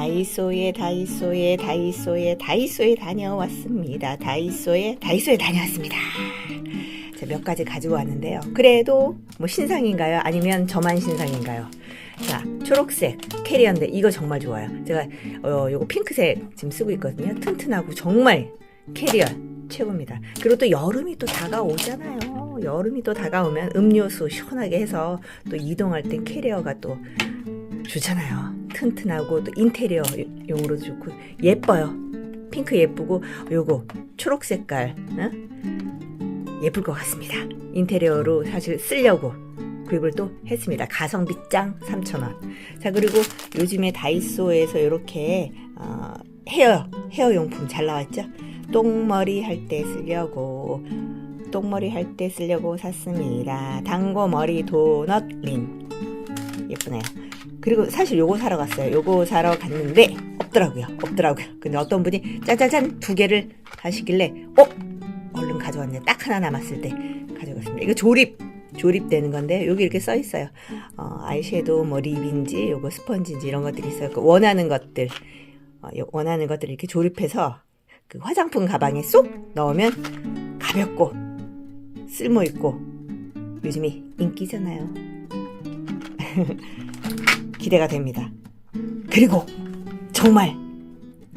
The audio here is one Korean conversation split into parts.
다이소에 다이소에 다이소에 다이소에 다녀왔습니다. 다이소에 다이소에 다녀왔습니다. 자, 몇 가지 가지고 왔는데요. 그래도 뭐 신상인가요? 아니면 저만 신상인가요? 자, 초록색 캐리어인데 이거 정말 좋아요. 제가 어 요거 핑크색 지금 쓰고 있거든요. 튼튼하고 정말 캐리어 최고입니다. 그리고 또 여름이 또 다가오잖아요. 여름이 또 다가오면 음료수 시원하게 해서 또 이동할 땐 캐리어가 또 좋잖아요. 튼튼하고 또 인테리어 용으로 좋고 예뻐요. 핑크 예쁘고 요거 초록 색깔 응? 예쁠 것 같습니다. 인테리어로 사실 쓰려고 구입을 또 했습니다. 가성비 짱 3,000원. 자 그리고 요즘에 다이소에서 이렇게 어, 헤어 헤어 용품 잘 나왔죠? 똥머리 할 때 쓰려고 똥머리 할 때 쓰려고 샀습니다. 당고머리 도넛 린 예쁘네요. 그리고 사실 요거 사러 갔어요. 요거 사러 갔는데 없더라고요. 없더라고요. 근데 어떤 분이 짜자잔 두 개를 하시길래 어 얼른 가져왔네. 딱 하나 남았을 때 가져갔습니다. 이거 조립 조립되는 건데 여기 이렇게 써 있어요. 어, 아이섀도우 뭐 립인지 요거 스펀지인지 이런 것들이 있어요. 그 원하는 것들 어, 요- 원하는 것들을 이렇게 조립해서 그 화장품 가방에 쏙 넣으면 가볍고 쓸모 있고 요즘이 인기잖아요. 기대가 됩니다. 그리고 정말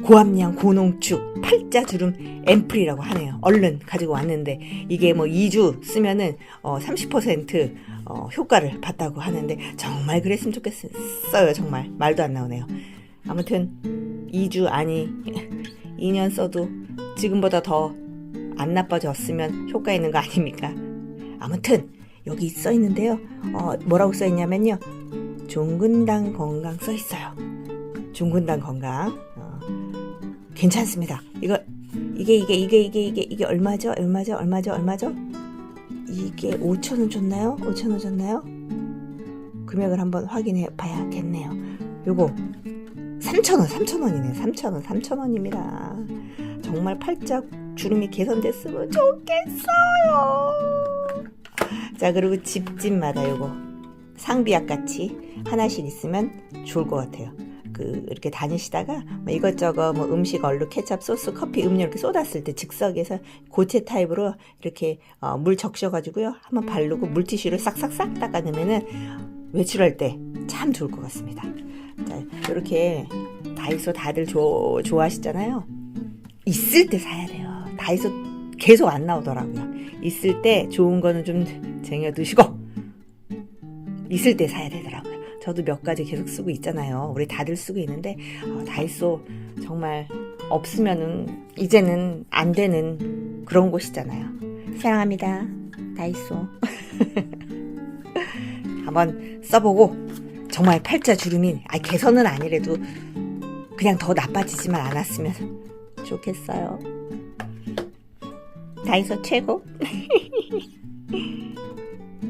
고함량 고농축 팔자주름 앰플이라고 하네요. 얼른 가지고 왔는데 이게 뭐 2주 쓰면은 어, 30% 어, 효과를 봤다고 하는데 정말 그랬으면 좋겠어요. 정말 말도 안 나오네요. 아무튼 2주 아니 2년 써도 지금보다 더 안 나빠졌으면 효과 있는 거 아닙니까? 아무튼 여기 써 있는데요. 어, 뭐라고 써 있냐면요. 종근당 건강 써 있어요. 종근당 건강. 어, 괜찮습니다. 이거 이게 이게 이게 이게 이게 이게 얼마죠? 얼마죠? 얼마죠? 얼마죠? 이게 5천 원 줬나요? 5천 원 줬나요? 금액을 한번 확인해 봐야겠네요. 요거 3천 원, 3천 원이네. 3천 원, 3천 원입니다. 정말 팔자 주름이 개선됐으면 좋겠어요. 자, 그리고 집집마다 요거 상비약 같이 하나씩 있으면 좋을 것 같아요. 그 이렇게 다니시다가 뭐 이것저것 뭐 음식 얼룩 케찹 소스 커피 음료 이렇게 쏟았을 때 즉석에서 고체 타입으로 이렇게 어, 물 적셔가지고요 한번 바르고 물티슈를 싹싹싹 닦아내면은 외출할 때 참 좋을 것 같습니다. 자 이렇게 다이소 다들 조, 좋아하시잖아요. 있을 때 사야 돼요. 다이소 계속 안 나오더라고요. 있을 때 좋은 거는 좀 쟁여두시고 있을 때 사야 되더라고요. 저도 몇 가지 계속 쓰고 있잖아요. 우리 다들 쓰고 있는데 어, 다이소 정말 없으면은 이제는 안 되는 그런 곳이잖아요. 사랑합니다. 다이소. 한번 써보고 정말 팔자 주름이 아 개선은 아니래도 그냥 더 나빠지지만 않았으면 좋겠어요. 다이소 최고.